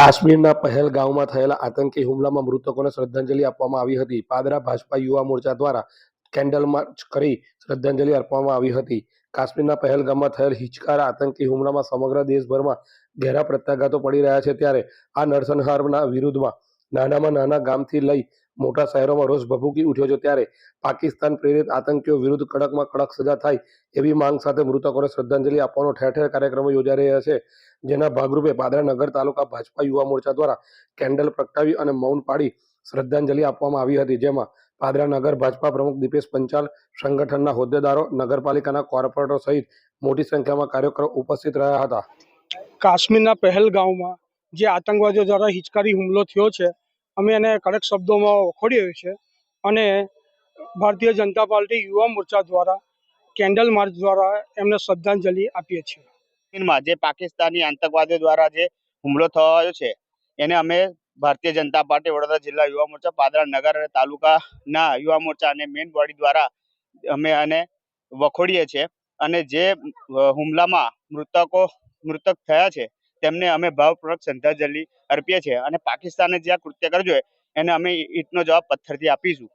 કાશ્મીરના પહેલગાંવમાં થયેલા આતંકી હુમલામાં મૃતકોને શ્રદ્ધાંજલિ આપવામાં આવી હતી. પાદરા ભાજપા યુવા મોરચા દ્વારા કેન્ડલ માર્ચ કરી શ્રદ્ધાંજલિ અર્પવામાં આવી હતી. કાશ્મીરના પહેલગામમાં થયેલ હિચકારા આતંકી હુમલામાં સમગ્ર દેશભરમાં ઘેરા પ્રત્યાઘાતો પડી રહ્યા છે ત્યારે આ નરસંહારના વિરુદ્ધમાં નાનામાં નાના ગામથી લઈ મોટા શહેરોમાં રોષ ભભૂકી ઉઠ્યો છે ત્યારે પાકિસ્તાન પ્રેરિત આતંકીઓ વિરુદ્ધ કડકમાં કડક સજા થાય એવી માંગ સાથે મૃતકોને શ્રદ્ધાંજલિ આપવાનો ઠેર ઠેર કાર્યક્રમો યોજાઈ રહ્યા છે. જેના ભાગરૂપે પાદરા નગર તાલુકા ભાજપા યુવા મોરચા દ્વારા કેન્ડલ પ્રગટાવી અને મૌન પાડી શ્રદ્ધાંજલિ આપવામાં આવી હતી. જેમાં પાદરા નગર ભાજપા પ્રમુખ દીપેશ પંચાલ, સંગઠનના હોદ્દેદારો, નગરપાલિકાના કોર્પોરેટરો સહિત મોટી સંખ્યામાં કાર્યકરો ઉપસ્થિત રહ્યા હતા. કાશ્મીરના પહેલગાંવમાં જે આતંકવાદીઓ દ્વારા હિચકારી હુમલો થયો છે અમે એને કડક શબ્દોમાં વખોડીએ છે અને ભારતીય જનતા પાર્ટી યુવા મોરચા દ્વારા, કેન્ડલ માર્ચ દ્વારા એમને શ્રદ્ધાંજલિ આપીએ છીએ. જે પાકિસ્તાની આતંકવાદીઓ દ્વારા જે હુમલો થયો છે, એને અમે ભારતીય જનતા પાર્ટી વડોદરા જિલ્લા યુવા મોરચા પાદરા નગર અને તાલુકાના યુવા મોરચા અને મેઇન બોડી દ્વારા અમે આને વખોડીએ છીએ અને જે હુમલામાં મૃતકો, મૃતક થયા છે તેમને અમે ભાવપૂર્વક શ્રદ્ધાંજલિ અર્પીએ છીએ. અને પાકિસ્તાને જે આ કૃત્ય કરજો એને અમે ઈંટનો જવાબ પથ્થરથી આપીશું.